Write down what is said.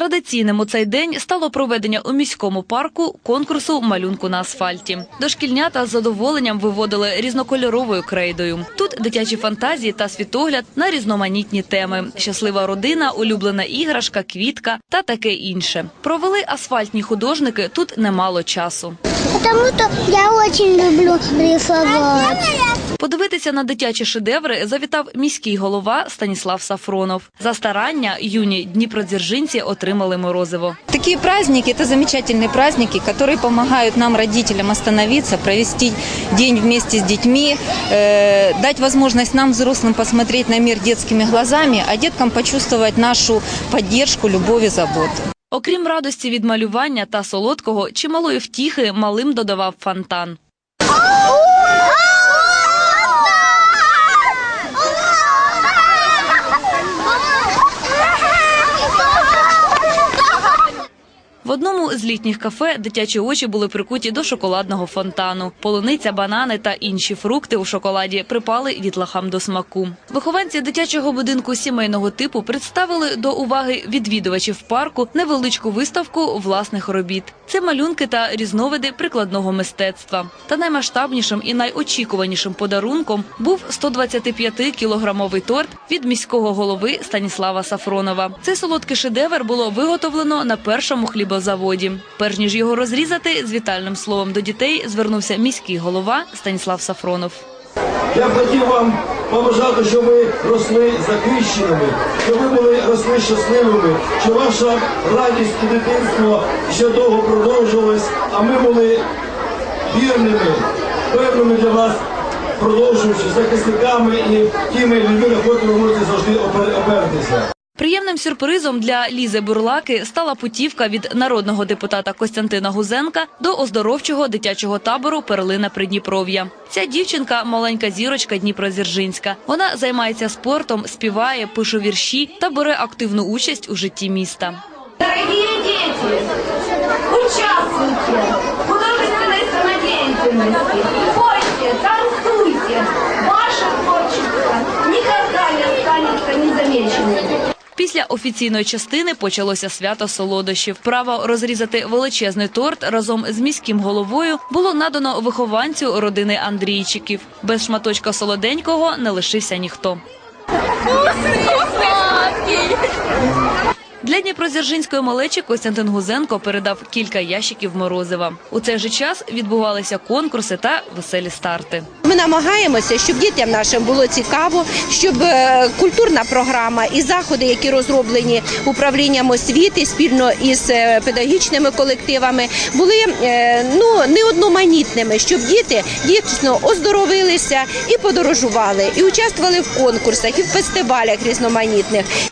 Традиційним у цей день стало проведення у міському парку конкурсу малюнку на асфальті. Дошкільнята з задоволенням виводили різнокольоровою крейдою. Тут дитячі фантазії та світогляд на різноманітні теми: щаслива родина, улюблена іграшка, квітка та таке інше. Провели асфальтні художники тут немало часу Потому что я очень люблю рисовать. Подивитися на дитячі шедеври завітав міський голова Станіслав Сафронов. За старання юні дніпродзержинці отримали морозиво. Такие праздники – это замечательные праздники, которые помогают нам, родителям, остановиться, провести день вместе с детьми, э, дать возможность нам, взрослым, посмотреть на мир детскими глазами, а деткам почувствовать нашу поддержку, любовь и заботу. Окрім радості від малювання та солодкого, чималої втіхи малим додавав фонтан. В одному з літніх кафе дитячі очі були прикуті до шоколадного фонтану. Полуниця, банани та інші фрукти у шоколаді припали дітлахам до смаку. Вихованці дитячого будинку сімейного типу представили до уваги відвідувачів парку невеличку виставку власних робіт. Це малюнки та різновиди прикладного мистецтва. Та наймасштабнішим і найочікуванішим подарунком був 125-кілограмовий торт від міського голови Станіслава Сафронова. Цей солодкий шедевр було виготовлено на першому хлібозаводі. Перш ніж його розрізати, з вітальним словом до дітей звернувся міський голова Станіслав Сафронов. Я б хотів вам побажати, щоб ви росли захищеними, щоб ви були росли щасливими, щоб ваша радість і дитинство ще довго продовжувалась, а ми були вірними, певними для вас, продовжуючи захисниками і тими людьми, на котрі ви можете завжди опер- опертися. Приємним сюрпризом для Лізи Бурлаки стала путівка від народного депутата Костянтина Гузенка до оздоровчого дитячого табору Перлина Придніпров'я. Ця дівчинка маленька зірочка Дніпродзержинська. Вона займається спортом, співає, пише вірші та бере активну участь у житті міста. Дорогие дети, участвуйте Після офіційної частини почалося свято солодощів. Право розрізати величезний торт разом з міським головою було надано вихованцю родини Андрійчиків. Без шматочка солоденького не лишився ніхто. Для Дніпродзержинської малечі Костянтин Гузенко передав кілька ящиків морозива. У цей же час відбувалися конкурси та веселі старти. Ми намагаємося, щоб дітям нашим було цікаво, щоб е, культурна програма і заходи, які розроблені управлінням освіти спільно із е, педагогічними колективами, були е, ну не одноманітними, щоб діти дійсно оздоровилися і подорожували, і участвували в конкурсах, і в фестивалях різноманітних.